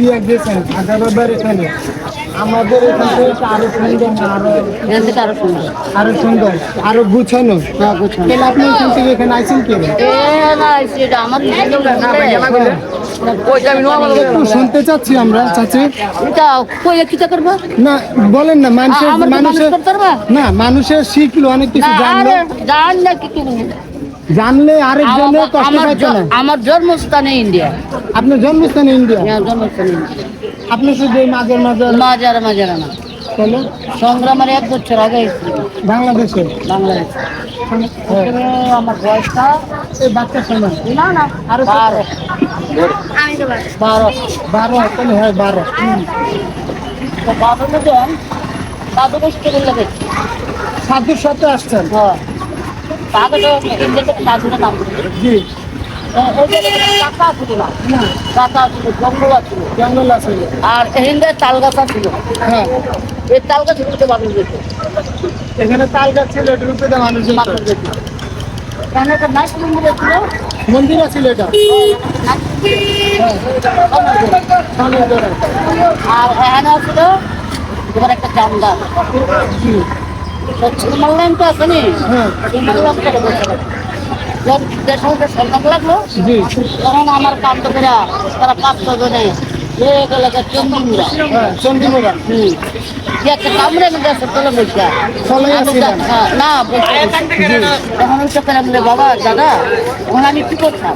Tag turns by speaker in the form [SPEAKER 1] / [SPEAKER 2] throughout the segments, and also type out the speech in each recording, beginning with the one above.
[SPEAKER 1] India গেছেন হায়দ্রাবাদ এখানে। আমাদের এখান আরও সুন্দর আরও
[SPEAKER 2] এখান থেকে আরও সুন্দর।
[SPEAKER 1] আরও সুন্দর আরও গুছানো।
[SPEAKER 2] হ্যাঁ
[SPEAKER 1] তাহলে আপনি এখান থেকে এখানে কি?
[SPEAKER 2] এ না
[SPEAKER 1] শুনতে চাচ্ছি আমরা চাচি। বলেন না মানুষের মানুষের না মানুষের শিখলো অনেক কিছু জানলো।
[SPEAKER 2] আরে জান না কিছু
[SPEAKER 1] জানলে আরেকজনে
[SPEAKER 2] আমার-
[SPEAKER 1] কষ্ট পাইতো না।
[SPEAKER 2] আমার জন্মস্থানে ইন্ডিয়া।
[SPEAKER 1] আপনার জন্মস্থান ইন্ডিয়া?
[SPEAKER 2] হ্যাঁ, জন্মস্থানে ইন্ডিয়া।
[SPEAKER 1] আপনি শুধু মাঝের মাঝে
[SPEAKER 2] মাজারা মাজারা না
[SPEAKER 1] চলো
[SPEAKER 2] সংগ্রামের এক বছর আগে
[SPEAKER 1] বাংলাদেশে?
[SPEAKER 2] বাংলাদেশ। আমার বয়সটা
[SPEAKER 1] এই বাচ্চার সময়?
[SPEAKER 2] না না।
[SPEAKER 1] আরও
[SPEAKER 2] বারো। বারো।
[SPEAKER 1] বারো তাহলে হ্যাঁ বারো।
[SPEAKER 2] তো বারো যখন দাদু কষ্ট করলে
[SPEAKER 1] সাধুর সাথে আসছেন?
[SPEAKER 2] হ্যাঁ। তাকে তো ইন্ডিয়া থেকে সাধুটা নাম দিয়েছে।
[SPEAKER 1] জি।
[SPEAKER 2] এ- এই যে কাকা ছিল না। কাকা ছিল জঙ্গল ছিল
[SPEAKER 1] জঙ্গল আছে।
[SPEAKER 2] আর এখানটা তাল গাছা ছিল।
[SPEAKER 1] হ্যাঁ।
[SPEAKER 2] এই তাল গাছ মানুষ যেত
[SPEAKER 1] এখানে তাল গাছ ছিল এটার উপরে মানুষ যেত।
[SPEAKER 2] এখানে একটা মন্দির ছিল।
[SPEAKER 1] মন্দির আছে এটা?
[SPEAKER 2] আর এখানে ছিল তোমার একটা জামদার সুরমাল লাইন তো আছে নি?
[SPEAKER 1] হ্যাঁ।
[SPEAKER 2] যখন দেশের লাগল। তখন আমার কান্ত ফেরা তারা চন্দ্রমুরা
[SPEAKER 1] হ্যাঁ
[SPEAKER 2] হুম। একটা কামড়ে তলে হ্যাঁ, না বলে বাবা দাদা তখন আমি কি করতাম?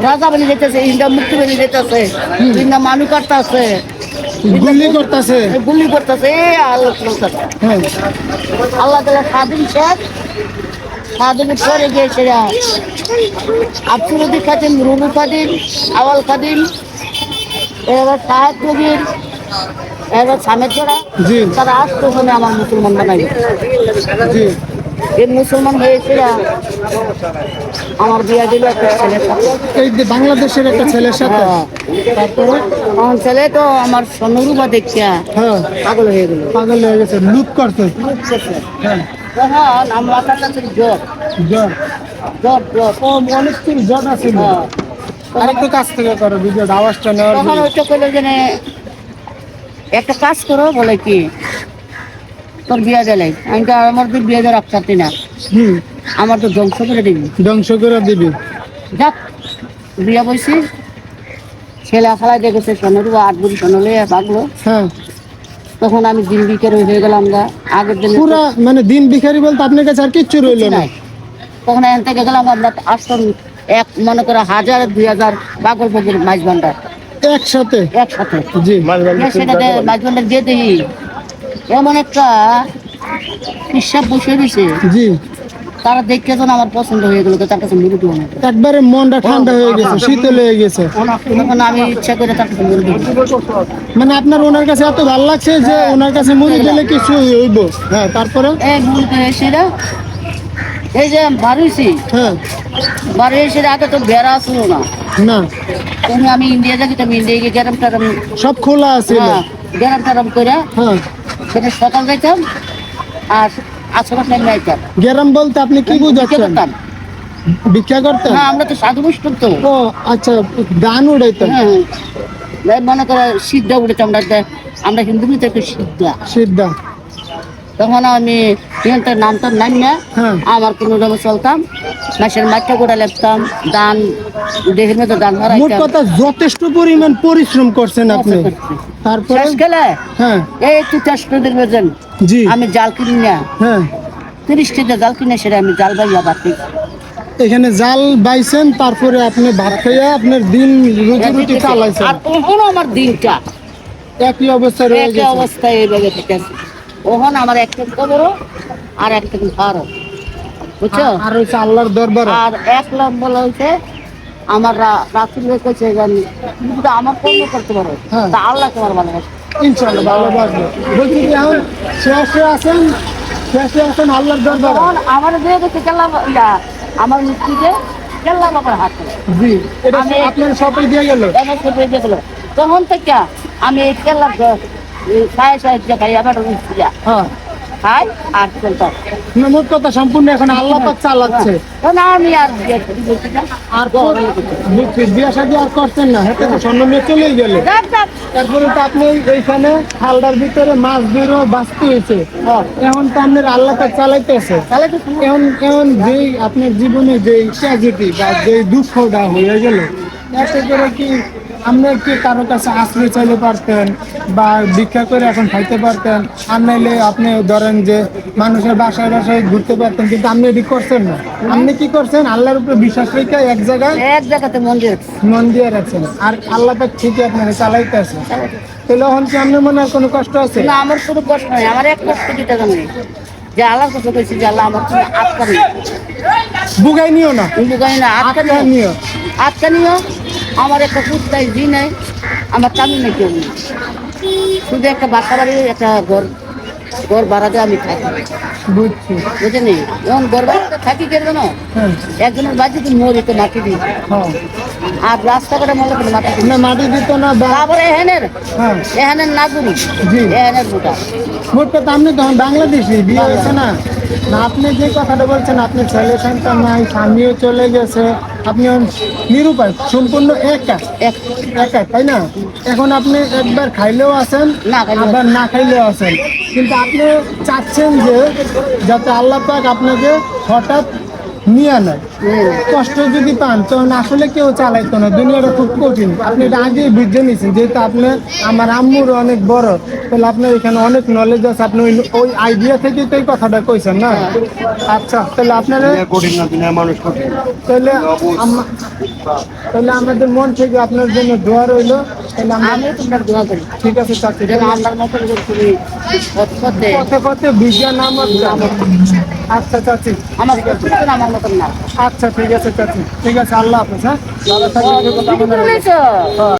[SPEAKER 2] রাজা বলে যেতেছে মুক্তি বলে যেতেছে হিন্দু মানু কাটতেছে।
[SPEAKER 1] গুলি করতেছে।
[SPEAKER 2] গুলি করতেছে আল্লাহ
[SPEAKER 1] হ্যাঁ।
[SPEAKER 2] আল্লাহ তালা স্বাধীন শেখ স্বাধীনের পরে গিয়েছে আব্দুল খাদিম রুবু খাদিম আওয়াল খাদিম এবার সাহেব কবির এবার
[SPEAKER 1] জি।
[SPEAKER 2] তারা আসতো শুনে আমার মুসলমান বানাই
[SPEAKER 1] জি।
[SPEAKER 2] এই মুসলমান হয়েছিল আমার বিয়া দিল একটা ছেলে
[SPEAKER 1] এই যে বাংলাদেশের একটা ছেলের সাথে? তারপরে?
[SPEAKER 2] আমার ছেলে তো আমার স্বর্ণরূপা দেখিয়া
[SPEAKER 1] হ্যাঁ।
[SPEAKER 2] পাগল হয়ে গেল।
[SPEAKER 1] পাগল হয়ে গেছে লুট করছে। হ্যাঁ।
[SPEAKER 2] তখন আমার মাথার কাছে জ্বর
[SPEAKER 1] জ্বর
[SPEAKER 2] জ্বর জ্বর
[SPEAKER 1] ও অনেক কিছু জ্বর আছে
[SPEAKER 2] হ্যাঁ।
[SPEAKER 1] আরেকটু কাছ থেকে করো ভিডিও আওয়াজটা নেওয়ার
[SPEAKER 2] তখন
[SPEAKER 1] জন্য।
[SPEAKER 2] ওইটা করল যে একটা কাজ করো বলে কি তোর বিয়া দিলাই আমি তো আমার তো বিয়ে দিয়ে রাখতে না।
[SPEAKER 1] হুম।
[SPEAKER 2] আমার তো ধ্বংস করে দিবি।
[SPEAKER 1] ধ্বংস করে দিবি।
[SPEAKER 2] যাক বিয়া বসি ছেলে খেলায় দেখেছে সোনারু আট বুড়ি সোনালে পাগলো।
[SPEAKER 1] হ্যাঁ।
[SPEAKER 2] তখন আমি দিন বিকেল হয়ে গেলাম গা। আগের দিন
[SPEAKER 1] পুরা মানে দিন ভিখারি বলতে আপনার কাছে আর কিচ্ছু রইল না।
[SPEAKER 2] তখন এখান থেকে গেলাম আমরা আসতাম এক মনে করে হাজার দুই হাজার পাগল ফকির মাছ ভান্ডার।
[SPEAKER 1] একসাথে?
[SPEAKER 2] একসাথে।
[SPEAKER 1] জি।
[SPEAKER 2] সেটা মাছ ভান্ডার দিয়ে দিই। এমন একটা হিসাব বসে দিছে
[SPEAKER 1] জি।
[SPEAKER 2] তারা দেখে যেন আমার পছন্দ হয়ে গেল তার কাছে মুড়ি দিব না
[SPEAKER 1] একবারে মনটা ঠান্ডা হয়ে গেছে শীতল হয়ে গেছে।
[SPEAKER 2] তখন আমি ইচ্ছা করে তার কাছে মুড়ি দিব
[SPEAKER 1] মানে আপনার ওনার কাছে এত ভালো লাগছে যে ওনার কাছে মুড়ি দিলে কিছু হইব। হ্যাঁ তারপরে?
[SPEAKER 2] এই না, এই যে বাড়িছি
[SPEAKER 1] হ্যাঁ।
[SPEAKER 2] এসে আগে তো বেড়া না।
[SPEAKER 1] না।
[SPEAKER 2] আমি ইন্ডিয়া আমি ইন্ডিয়া গিয়ে গ্যারাম টারাম
[SPEAKER 1] সব খোলা আছে।
[SPEAKER 2] হ্যাঁ, গ্যারাম টারাম করে
[SPEAKER 1] হ্যাঁ।
[SPEAKER 2] সেটা সকাল যাইতাম আর আশেপাশে আমি যাইতাম
[SPEAKER 1] গ্যারাম বলতে আপনি কি বুঝাচ্ছেন। ভিক্ষা করতেন?
[SPEAKER 2] হ্যাঁ আমরা তো সাধু মুষ্টি তো।
[SPEAKER 1] ও আচ্ছা দান উড়াইতেন?
[SPEAKER 2] হ্যাঁ মনে করে সিদ্ধা উঠেছে আমরা আমরা হিন্দু মিতে সিদ্ধা।
[SPEAKER 1] সিদ্ধা।
[SPEAKER 2] তখন আমি এখানটা নামতাম নাম না
[SPEAKER 1] হ্যাঁ।
[SPEAKER 2] আমার কোনো রকম চলতাম মাসের মাঠটা গোড়া লাগতাম দান দেহের মধ্যে দান
[SPEAKER 1] মোট কথা যথেষ্ট পরিমাণ পরিশ্রম করছেন আপনি। তারপরে?
[SPEAKER 2] শেষ
[SPEAKER 1] হ্যাঁ।
[SPEAKER 2] এই তুই
[SPEAKER 1] জি।
[SPEAKER 2] আমি জাল কিনি না।
[SPEAKER 1] হ্যাঁ।
[SPEAKER 2] তিরিশ কেজি জাল কিনে সেটা আমি জাল বাইয়া
[SPEAKER 1] এখানে জাল বাইছেন তারপরে আপনি ভাত খাইয়া আপনার দিন রুটি রুটি চালাইছেন
[SPEAKER 2] আর আমার দিনটা।
[SPEAKER 1] একই অবস্থা রয়ে
[SPEAKER 2] অবস্থায় এইভাবে থেকে আমার একটা কবর আর একটা ভারো বুঝছ?
[SPEAKER 1] আর হচ্ছে আল্লাহর দরবার।
[SPEAKER 2] আর এক লম্বা হচ্ছে আমার রা- রাসুল কইছে জানি যদি আমার কর্ম করতে পারো
[SPEAKER 1] হ্যাঁ।
[SPEAKER 2] তা আল্লাহ তোমার ভালোবাসে
[SPEAKER 1] ইনশাআল্লাহ ভালোবাসবে। বলছি কি এখন শেষে আছেন শেষে আছেন আল্লাহর দরবার?
[SPEAKER 2] আমার দিয়ে গেছে কেল্লা আমার মুক্তিতে কেল্লা বাবার হাতে
[SPEAKER 1] জি এটা
[SPEAKER 2] আমি-
[SPEAKER 1] আপনার সবাই দিয়ে গেল।
[SPEAKER 2] এমন করে দিয়ে গেলো। তখন থেকে আমি কেল্লা
[SPEAKER 1] হ্যাঁ।
[SPEAKER 2] খাই আর চলতাম
[SPEAKER 1] মানে মোট কথা সম্পূর্ণ এখন আল্লাহ পাক চালাচ্ছে।
[SPEAKER 2] না আমি আর।
[SPEAKER 1] আর বিয়ে শাদী আর করছেন না। তো স্বর্ণ মেয়ে চলেই গেলে। তারপরে তো আপনি এইখানে খালটার ভিতরে মাছ বেরো বাঁচতে হয়েছে। এখন তো আপনার আল্লাহ পাক চালাইতেছে। এখন এখন যেই আপনার জীবনে যে ট্র্যাজেডি বা যে দুঃখটা হয়ে গেল এতে করে কি আপনি কি কারও কাছে আশ্রয় চাইতে পারতেন বা ভিক্ষা করে এখন খাইতে পারতেন? আর নাইলে আপনি ধরেন যে মানুষের বাসায় বাসায় ঘুরতে পারতেন কিন্তু আপনি এটি করছেন না। আপনি কি করছেন? আল্লাহর উপরে বিশ্বাস রেখে এক জায়গায়
[SPEAKER 2] এক জায়গাতে মন্দির
[SPEAKER 1] মন দিয়ে রাখছেন। আর আল্লাহ পাক ঠিকই আপনাকে চালাইতে আছে। তাহলে এখন কি আপনার মনে হয় কোনো কষ্ট আছে?
[SPEAKER 2] না আমার কোনো কষ্ট নাই আমার এক কষ্ট দিতে জানি যে আল্লাহর কথা কইছি যে আল্লাহ আমার আটকা নেই
[SPEAKER 1] বুগাই নিও না।
[SPEAKER 2] জানি না আটকা
[SPEAKER 1] নিও।
[SPEAKER 2] আটকা নিও। আমার একটা কুত্তাই জি নাই আমার চামি নেই কেউ নেই। শুধু একটা বাচ্চা বাড়ি একটা ঘর ঘর ভাড়াতে আমি থাকি।
[SPEAKER 1] বুঝছি।
[SPEAKER 2] বুঝে নেই যখন ঘর বাড়িতে থাকি কেন জানো?
[SPEAKER 1] হ্যাঁ।
[SPEAKER 2] একজনের বাড়িতে মরিতে মাটি দিই
[SPEAKER 1] হ্যাঁ।
[SPEAKER 2] আর রাস্তাঘাটে মনে করে মাটি দিই
[SPEAKER 1] না মাটি দিত না
[SPEAKER 2] তারপরে এহেনের
[SPEAKER 1] হ্যাঁ।
[SPEAKER 2] এহেনের নাগুরি এহেনের বুটা।
[SPEAKER 1] মোট কথা আপনি তখন বাংলাদেশি বিয়ে হয়েছে না? না আপনি যে কথাটা বলছেন আপনি ছেলে সন্তান নাই স্বামীও চলে গেছে আপনি নিরুপায় সম্পূর্ণ একা?
[SPEAKER 2] এক।
[SPEAKER 1] একা তাই না? এখন আপনি একবার খাইলেও আছেন
[SPEAKER 2] একবার
[SPEAKER 1] আবার না খাইলেও আছেন। কিন্তু আপনি চাচ্ছেন যে যাতে আল্লাহ পাক আপনাকে হঠাৎ নিয়ে নেয়। কষ্ট যদি পান তখন আসলে কেউ চালাইতো না। দুনিয়াটা খুব কঠিন। আপনি এটা আগেই বুঝে নিয়েছেন। যেহেতু আপনি আমার আম্মুর অনেক বড় তাহলে আপনার এখানে অনেক নলেজ আছে। আপনি ওই ওই আইডিয়া থেকে তো এই কথাটা কইছেন না? আচ্ছা তাহলে আপনারা
[SPEAKER 3] কঠিন না দুনিয়ার মানুষ কঠিন।
[SPEAKER 1] তাহলে তাহলে আমাদের মন থেকে আপনার জন্য দোয়া রইল। তাহলে আমরা
[SPEAKER 2] আমিও দোয়া করি।
[SPEAKER 1] ঠিক আছে চাকরি
[SPEAKER 2] আল্লাহর মতো পথে পথে
[SPEAKER 1] বিজ্ঞান আমার আচ্ছা চাচি।
[SPEAKER 2] আমার আমার মতন না।
[SPEAKER 1] আচ্ছা ঠিক আছে চাচি। ঠিক আছে আল্লাহ হাফেজ হ্যাঁ? ভালো থাকবেন